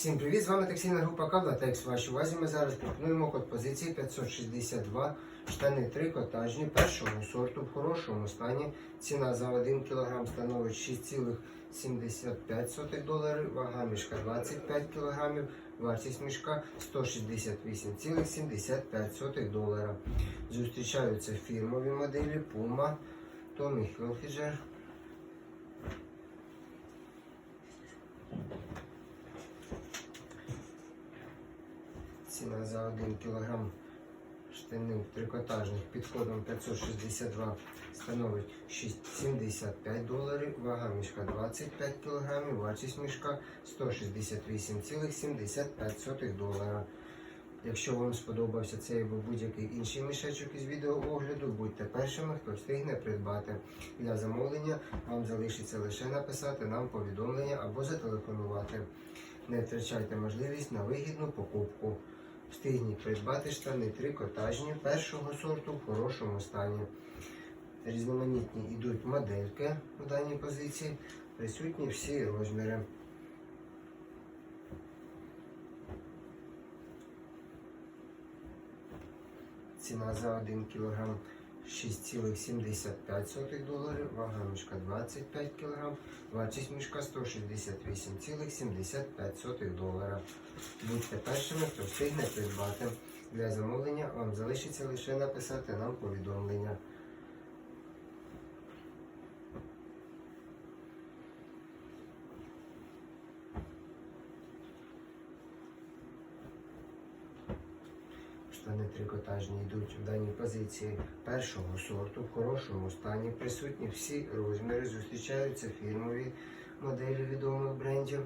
Всім привіт! З вами таксійна група Кавла Кавлатекс. Вашій увазі ми зараз пропонуємо код позиції 562, штани трикотажні, першого сорту в хорошому стані. Ціна за 1 кг становить 6,75 доларів, вага мішка 25 кг, вартість мішка 168,75 долара. Зустрічаються фірмові моделі Puma, Tommy Hilfiger, Ціна за 1 кг штанів трикотажних під кодом 562 становить 6,75 доларів, вага мішка 25 кг, вартість мішка 168,75 долара. Якщо вам сподобався цей або будь-який інший мішечок із відеоогляду, будьте першими, хто встигне придбати. Для замовлення вам залишиться лише написати нам повідомлення або зателефонувати. Не втрачайте можливість на вигідну покупку. Встигніть придбати штани трикотажні першого сорту в хорошому стані. Різноманітні йдуть модельки у даній позиції, присутні всі розміри. Ціна за 1 кг 6,75 доларів, вага мішка 25 кг, вартість мішка 168,75 долара. Будьте першими, хто встигне придбати. Для замовлення вам залишиться лише написати нам повідомлення. Штани трикотажні йдуть в даній позиції першого сорту, в хорошому стані. Присутні всі розміри, зустрічаються фірмові моделі відомих брендів.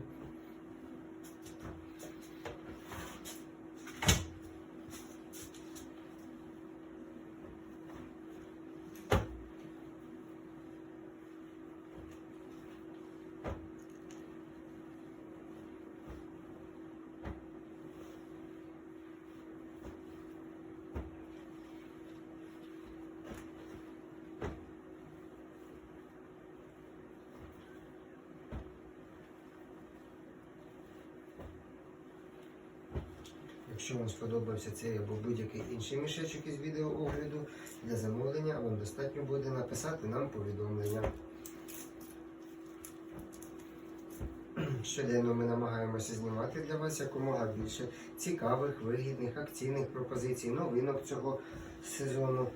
Якщо вам сподобався цей або будь-який інший мішечок із відеоогляду, для замовлення вам достатньо буде написати нам повідомлення. Щоденно ми намагаємося знімати для вас якомога більше цікавих, вигідних, акційних пропозицій, новинок цього сезону.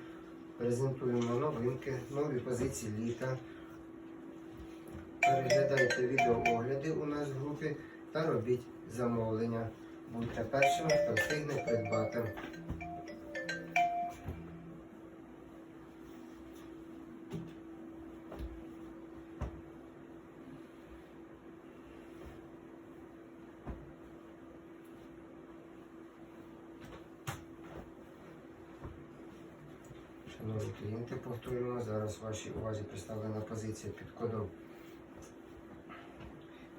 Презентуємо новинки, нові позиції літа. Переглядайте відеоогляди у нас в групі та робіть замовлення. Будьте першими, хто встигне придбати. Шановні клієнти, повторюємо, зараз вашій увазі представлена позиція під кодом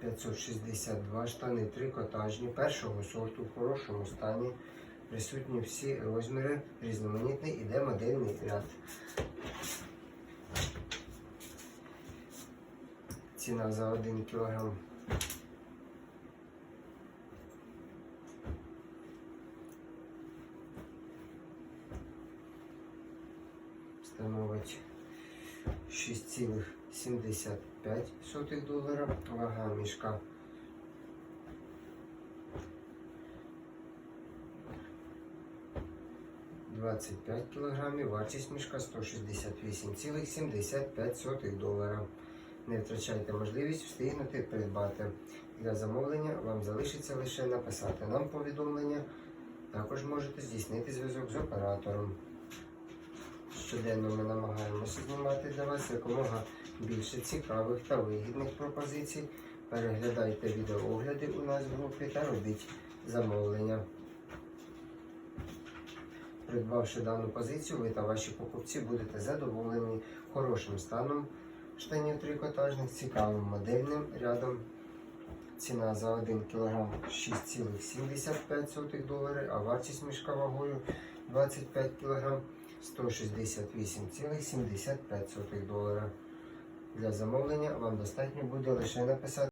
562 штани трикотажні першого сорту в хорошому стані. Присутні всі розміри, різноманітний іде модельний ряд. Ціна за 1 кг. Становить 6,75 долара. Вага мішка 25 кг, вартість мішка 168,75 долара. Не втрачайте можливість встигнути придбати. Для замовлення вам залишиться лише написати нам повідомлення. Також можете здійснити зв'язок з оператором. Щоденно ми намагаємося знімати для вас якомога більше цікавих та вигідних пропозицій. Переглядайте відеоогляди у нас в групі та робіть замовлення. Придбавши дану позицію, ви та ваші покупці будете задоволені хорошим станом штанів трикотажних, цікавим модельним рядом. Ціна за 1 кг 6,75 доларів, а вартість мішка вагою 25 кг 168,75 долара. Для замовлення вам достатньо буде лише написати.